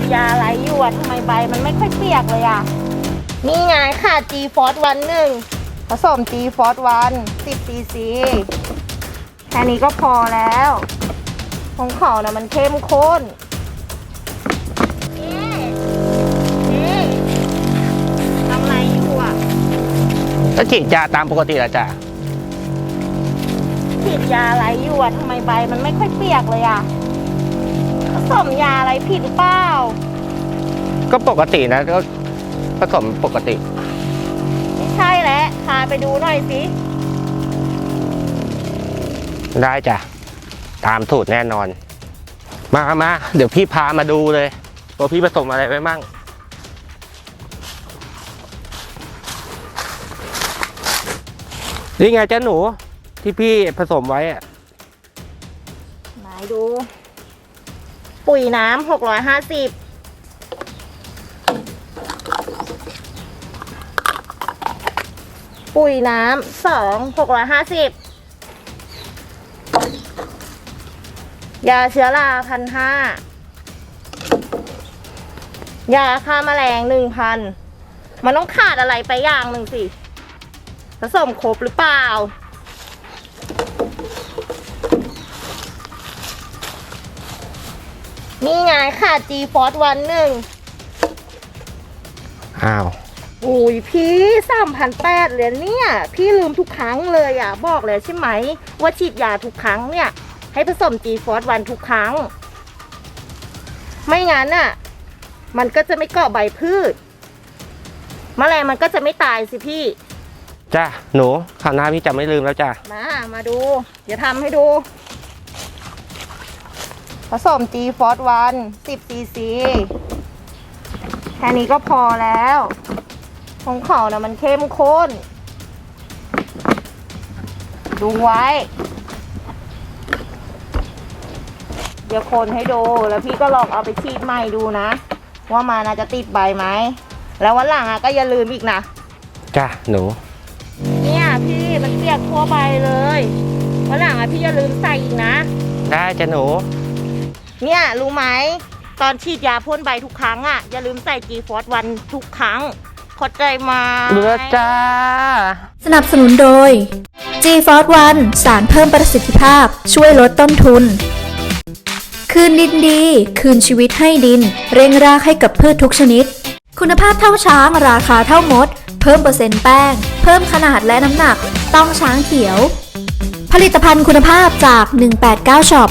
ดยาอะไรอยู่อะทำไมใบมันไม่ค่อยเปียกเลยอะนี่ไงค่ะ G Force วันหนึ่งผสม G Force วัน10 cc แค่นี้ก็พอแล้ว ของเขานะมันเข้มข้นนี่นี่ทำอะไรอยู่อะก็ฉีดยาตามปกติแหละจ้ะฉีดยาอะไรอยู่อะทำไมใบมันไม่ค่อยเปียกเลยอะผส มยาอะไรผิดหรือเปล่า ก็ปกตินะก็ผสมปกติ ไม่ใช่แล้วพาไปดูหน่อยสิ ได้จ้ะ ตามสูตรแน่นอน มามาเดี๋ยวพี่พามาดูเลยว่าพี่ผสมอะไรไว้มั่ง นี่ไงจ้าหนูที่พี่ผสมไว้อะ ไหนดู ปุ๋ยน้ำหกร้อยห้าสิบปุ๋ยน้ำสองหกร้อยห้าสิบยาเชื้อราพันห้ายาฆ่าแมลงหนึ่งพันมันต้องขาดอะไรไปอย่างหนึ่งสิผสมครบหรือเปล่า นี่ไงค่ะ G Force วันหนึ่งอ้าว อุ้ยพี่สามพันแปดเลยเนี่ย พี่ลืมทุกครั้งเลยอะ บอกเลยใช่ไหม ว่าฉีดยาทุกครั้งเนี่ย ให้ผสม G Force วันทุกครั้ง ไม่งั้นน่ะ มันก็จะไม่เกาะใบพืชมแมลงมันก็จะไม่ตายสิพี่ จ้าหนูคราวหน้าพี่จะไม่ลืมแล้วจ้ะ มา มาดู เดี๋ยวทำให้ดู ผสม G Force วัน10 cc แค่นี้ก็พอแล้ว ของเขานะมันเข้มข้น ดูไว้ เดี๋ยวคนให้ดูแล้วพี่ก็ลองเอาไปฉีดใหม่ดูนะ ว่ามันน่าจะติดใบไหม แล้ววันหลังอะก็อย่าลืมอีกนะ จ้าหนู เนี่ยพี่มันเปียกทั่วใบเลยวันหลังอะพี่อย่าลืมใส่อีกนะ ได้จ้าหนู เนี่ยรู้ไหมตอนฉีดยาพ่นใบทุกครั้งอะอย่าลืมใส่จีฟอสวันทุกครั้งเข้าใจไหมาเรือจ้า สนับสนุนโดย G Force One สารเพิ่มประสิทธิภาพ ช่วยลดต้นทุน คืนดินดี คืนชีวิตให้ดิน เร่งรากให้กับพืชทุกชนิด คุณภาพเท่าช้าง ราคาเท่ามด เพิ่มเปอร์เซ็นต์แป้ง เพิ่มขนาดและน้ำหนัก ต้องช้างเขียว ผลิตภัณฑ์คุณภาพจาก 189ช็อป